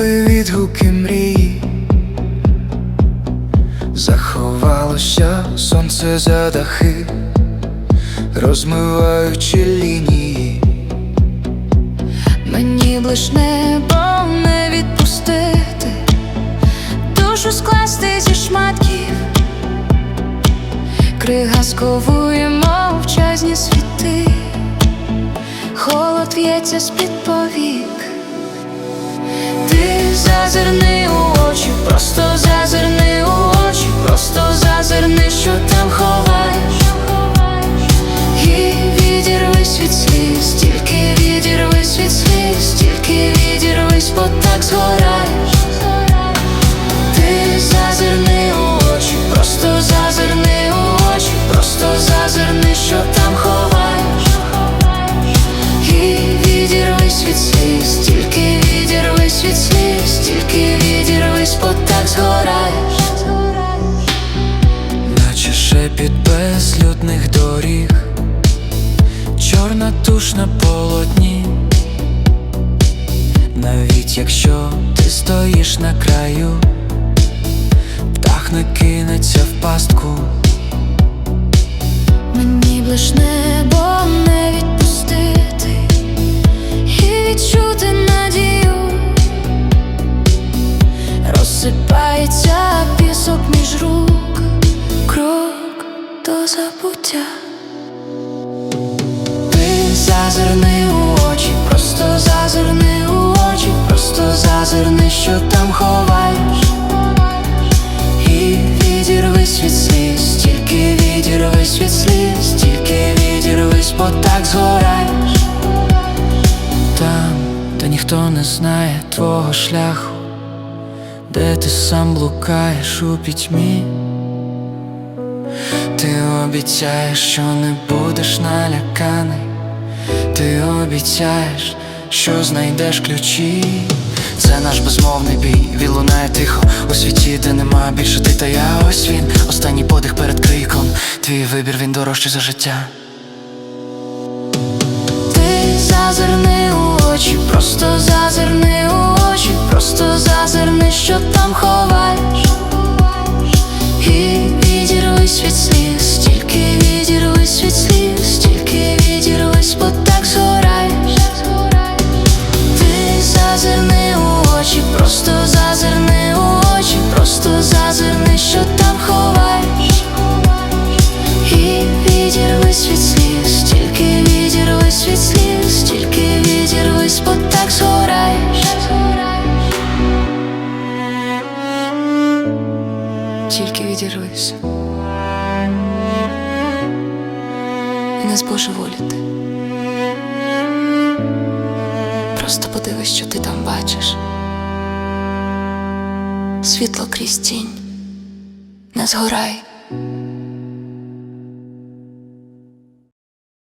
Зникли відгуки мрії, заховалося сонце за дахи, розмиваючи лінії. Мені б лиш небо не відпустити, душу скласти зі шматків, крига сковує мовчазні світи, холод в'ється з-під повік. Зазирни у очі, просто зазирни туш на полотні, навіть якщо ти стоїш на краю, птах не кинеться в пастку, Мені б лиш небо не відпустити і відчути надію, розсипається пісок між рук, крок до забуття. Зазирни у очі, просто зазирни у очі, просто зазирни, що там ховаєш. І відірвись від сліз, тільки відірвись від сліз, тільки відірвись, бо так згораєш. там, де ніхто не знає твого шляху, де ти сам блукаєш у пітьмі. Ти обіцяєш, що не будеш наляканий, ти обіцяєш, що знайдеш ключі. Це наш безмовний бій, він лунає тихо у світі, де нема більше ти та я. Ось він, останній подих перед криком. Твій вибір він дорожчий за життя. Ти зазирни у очі, просто зазирни у очі, просто зазирни, що там ховаєш. І відірвись від сліз, тільки відірвись від сліз, Тільки відірвись. І не збожеволіти. Просто подивись, що ти там бачиш. Світло крізь тінь. Не згорай.